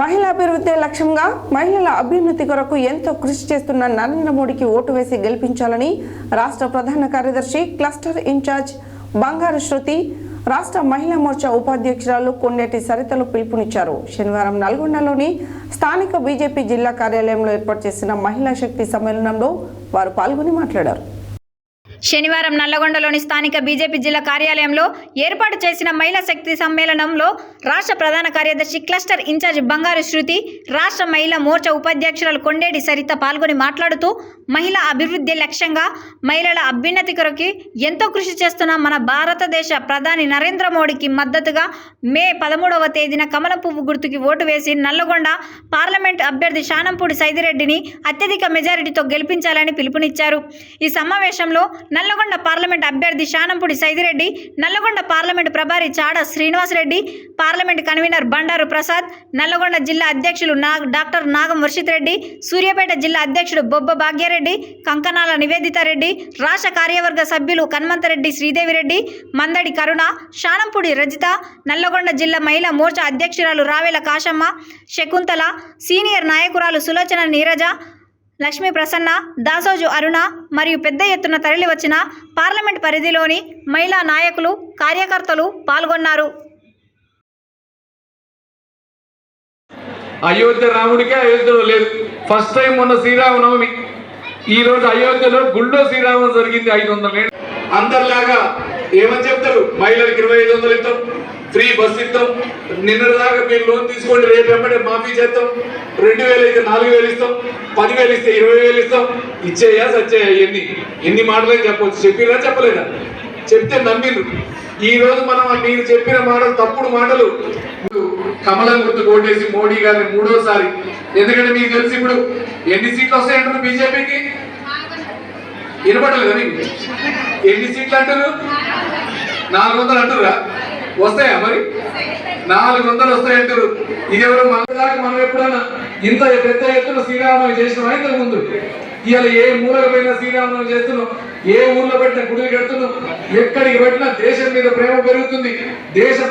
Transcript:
మహిళా అభివృద్ధి లక్ష్యంగా మహిళల అభ్యున్నతి కొరకు ఎంతో కృషి చేస్తున్న నరేంద్ర మోడీకి ఓటు వేసి గెలిపించాలని రాష్ట్ర ప్రధాన కార్యదర్శి క్లస్టర్ ఇన్ఛార్జ్ బంగారు శృతి రాష్ట్ర మహిళా మోర్చా ఉపాధ్యక్షురాలు కొండేటి సరితలు పిలుపునిచ్చారు. శనివారం నల్గొండలోని స్థానిక బీజేపీ జిల్లా కార్యాలయంలో ఏర్పాటు చేసిన మహిళా శక్తి సమ్మేళనంలో వారు పాల్గొని మాట్లాడారు. శనివారం నల్లగొండలోని స్థానిక బీజేపీ జిల్లా కార్యాలయంలో ఏర్పాటు చేసిన మహిళా శక్తి సమ్మేళనంలో రాష్ట్ర ప్రధాన కార్యదర్శి క్లస్టర్ ఇన్ఛార్జ్ బంగారు శృతి రాష్ట్ర మహిళా మోర్చా ఉపాధ్యక్షురాలు కొండేడి సరిత పాల్గొని మాట్లాడుతూ మహిళా అభివృద్ధి లక్ష్యంగా మహిళల అభ్యున్నతి కొరకు ఎంతో కృషి చేస్తున్న మన భారతదేశ ప్రధాని నరేంద్ర మోడీకి మద్దతుగా మే పదమూడవ తేదీన కమల పువ్వు గుర్తుకి ఓటు వేసి నల్లగొండ పార్లమెంట్ అభ్యర్థి శానంపూడి సైదిరెడ్డిని అత్యధిక మెజారిటీతో గెలిపించాలని పిలుపునిచ్చారు. ఈ సమావేశంలో నల్లగొండ పార్లమెంట్ అభ్యర్థి శానంపూడి సైదిరెడ్డి నల్లగొండ పార్లమెంట్ ప్రభారి చాడ శ్రీనివాసరెడ్డి పార్లమెంట్ కన్వీనర్ బండారు ప్రసాద్ నల్లగొండ జిల్లా అధ్యక్షులు నా డాక్టర్ నాగం వర్షిత్ రెడ్డి సూర్యాపేట జిల్లా అధ్యక్షుడు బొబ్బ భాగ్యారెడ్డి కంకనాల నివేదితారెడ్డి రాష్ట్ర కార్యవర్గ సభ్యులు కన్మంతరెడ్డి శ్రీదేవిరెడ్డి మందడి కరుణ శానంపూడి రజిత నల్లగొండ జిల్లా మహిళా మోర్చా అధ్యక్షురాలు రావేల కాశమ్మ శకుంతల సీనియర్ నాయకురాలు సులోచన నీరజ లక్ష్మీ ప్రసన్న దాసోజు అరుణ మరియు పెద్ద ఎత్తున తరలివచ్చిన పార్లమెంట్ పరిధిలోని మహిళా నాయకులు కార్యకర్తలు పాల్గొన్నారు. అయోధ్య రాముడికే అయోధ్యలో లేదు. ఫస్ట్ టైం మొన్న శ్రీరామనవమి. ఈ రోజు అయోధ్యలో గుళ్ళో శ్రీరామం జరిగింది ఐదు వందల అందరిలాగా ఏమని చెప్తారు? మహిళలకు ఇరవై ఐదు వందలు ఇస్తాం ఫ్రీ బస్ ఇస్తాం దాకా మీరు లోన్ తీసుకోండి రేపు వెంబడే మాఫీ చేస్తాం రెండు వేలు అయితే నాలుగు వేలు ఇస్తాం పదివేలు ఇస్తే ఇరవై వేలు ఇస్తాం ఇచ్చేయా సచ్చేయా ఎన్ని ఎన్ని మాటలే చెప్పొచ్చు. చెప్పిరా చెప్పలేదా? చెప్తే నమ్మిండ్రు. ఈ రోజు మనం మీరు చెప్పిన మాటలు తప్పుడు మాటలు కమలం గుర్తు కోటేసి మోడీ గారిని మూడోసారి. ఎందుకంటే మీకు తెలిసి ఇప్పుడు ఎన్ని సీట్లు వస్తాయంటారు బీజేపీకి? వినపడలేదా మీకు ఎన్ని సీట్లు అంటారు నాలుగు వందలు అంటారురా? వస్తాయా మరి? నాలుగు వందలు వస్తాయంటారు ఇది ఎవరు? మన దాకా మనం ఎప్పుడన్నా ఇంత పెద్ద ఎత్తున శ్రీరామనవమి చేసినాం ఇంతకు ముందు? ఇవాళ ఏ మూలకు పోయినా శ్రీరామనవమి చేస్తున్నాం? ఏ ఊర్లో పెట్టిన గుడిని కడుతున్నాం? ఎక్కడికి పెట్టినా దేశం మీద ప్రేమ పెరుగుతుంది. దేశ